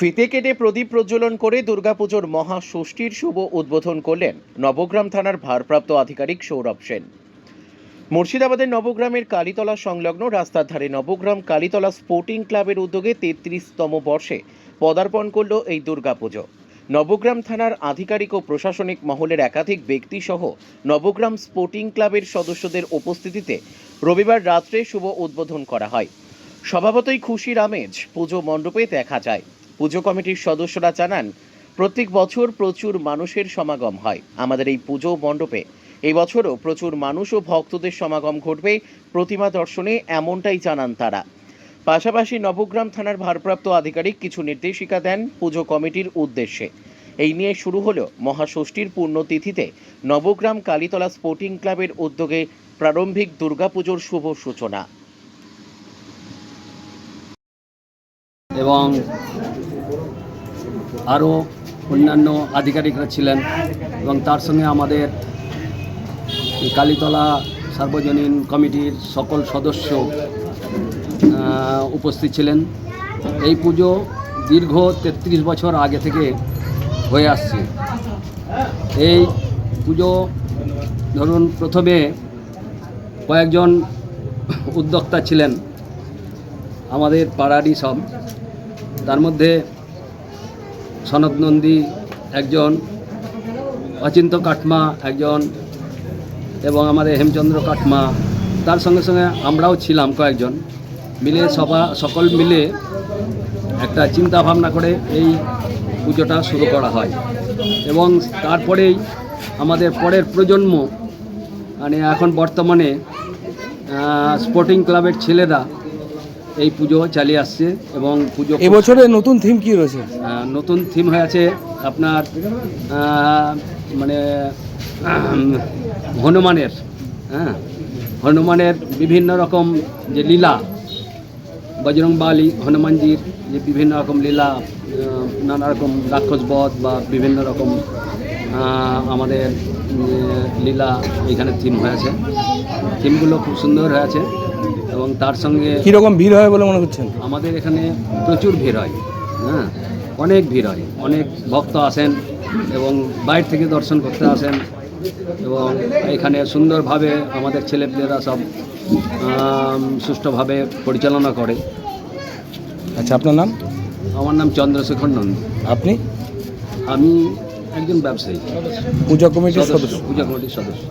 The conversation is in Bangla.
ফিতে কেটে প্রদীপ প্রজ্বলন করে দুর্গাপুজোর মহাষষ্ঠীর শুভ উদ্বোধন করলেন নবগ্রাম থানার ভারপ্রাপ্ত আধিকারিক সৌরভ সেন। মুর্শিদাবাদের নবগ্রামের কালীতলা সংলগ্ন রাস্তার ধারে নবগ্রাম কালীতলা স্পোর্টিং ক্লাবের উদ্যোগে তেত্রিশতম বর্ষে পদার্পণ করল এই দুর্গাপুজো। নবগ্রাম থানার আধিকারিক ও প্রশাসনিক মহলের একাধিক ব্যক্তি সহ নবগ্রাম স্পোর্টিং ক্লাবের সদস্যদের উপস্থিতিতে রবিবার রাত্রে শুভ উদ্বোধন করা হয়। স্বভাবতই খুশির আমেজ পুজো মণ্ডপে দেখা যায়। পুজো কমিটির সদস্যরা জানান, প্রত্যেক বছর প্রচুর মানুষের সমাগম হয় আমাদের এই পুজো মণ্ডপে। এই বছরও প্রচুর মানুষ ও ভক্তদের সমাগম ঘটবে প্রতিমা দর্শনে এমনটাই জানান তারা। পাশাপাশি নবগ্রাম থানার ভারপ্রাপ্ত আধিকারিক কিছু নির্দেশিকা দেন পুজো কমিটির উদ্দেশ্যে। এই নিয়ে শুরু হলো মহাষষ্ঠীর পূর্ণতিথিতে নবগ্রাম কালীতলা স্পোর্টিং ক্লাবের উদ্যোগে প্রারম্ভিক দুর্গাপুজোর শুভ সূচনা। এবং আরও অন্যান্য আধিকারিকরা ছিলেন এবং তার সঙ্গে আমাদের কালীতলা সার্বজনীন কমিটির সকল সদস্য উপস্থিত ছিলেন। এই পুজো দীর্ঘ তেত্রিশ বছর আগে থেকে হয়ে আসছে। এই পুজো ধরুন প্রথমে কয়েকজন উদ্যোক্তা ছিলেন, আমাদের পাড়ারই সব। তার মধ্যে সনদ নন্দী একজন, অচিন্ত কাটমা একজন এবং আমাদের হেমচন্দ্র কাটমা। তার সঙ্গে সঙ্গে আমরাও ছিলাম কয়েকজন। মিলে সবা, সকল মিলে একটা চিন্তা ভাবনা করে এই পুজোটা শুরু করা হয়। এবং তারপরেই আমাদের পরের প্রজন্ম মানে এখন বর্তমানে স্পোর্টিং ক্লাবের ছেলেরা এই পুজো চালিয়ে আসছে এবং পুজো এবছরে নতুন থিম কি রয়েছে? নতুন থিম হয়ে আছে আপনার মানে হনুমানের হ্যাঁ হনুমানের বিভিন্ন রকম যে লীলা বজরং বালি হনুমানজির যে বিভিন্ন রকম লীলা নানা রকম রাক্ষস বধ বা বিভিন্ন রকম আমাদের লীলা এখানে থিম হয়েছে থিমগুলো খুব সুন্দর হয়েছে এবং তার সঙ্গে কীরকম ভিড় হয় বলে মনে করছেন? আমাদের এখানে প্রচুর ভিড় হয় হ্যাঁ? অনেক ভিড় হয়। অনেক ভক্ত আসেন এবং বাইরে থেকে দর্শন করতে আসেন এবং এখানে সুন্দরভাবে আমাদের ছেলেপেলেরা সব সুষ্ঠুভাবে পরিচালনা করে। আচ্ছা আপনার নাম? আমার নাম চন্দ্রশেখর নন্দ। আপনি? আমি একজন ব্যবসায়ী। পূজা কমিটির সদস্য সদস্য। পূজা কমিটির সদস্য।